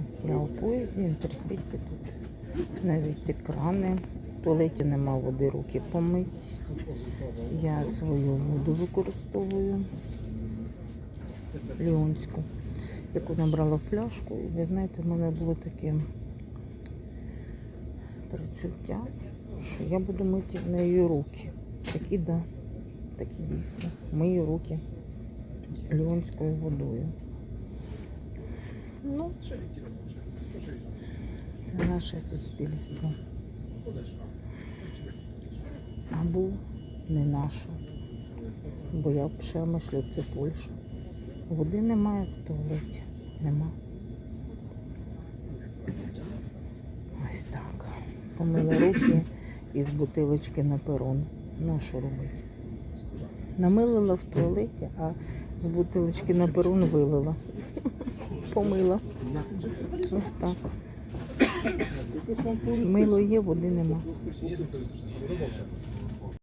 Ось я у поїзді, інтерситі тут навіть екрани. В туалеті нема води, руки помить. Я свою воду використовую. Ліонську, яку набрала в пляшку. І ви знаєте, в мене було таке перечуття, що я буду мити нею руки. Такі, да, такі дійсно. Мию руки ліонською водою. Ну, це наше суспільство. Або не наше. Бо я ще мишлю, це Польща. Води немає в туалеті. Нема. Ось так. Помила руки із бутилочки на перон. Ну, що робити? Намилила в туалеті, а з бутилочки на перон вилила. Помила. Ось так. Мило є, води нема.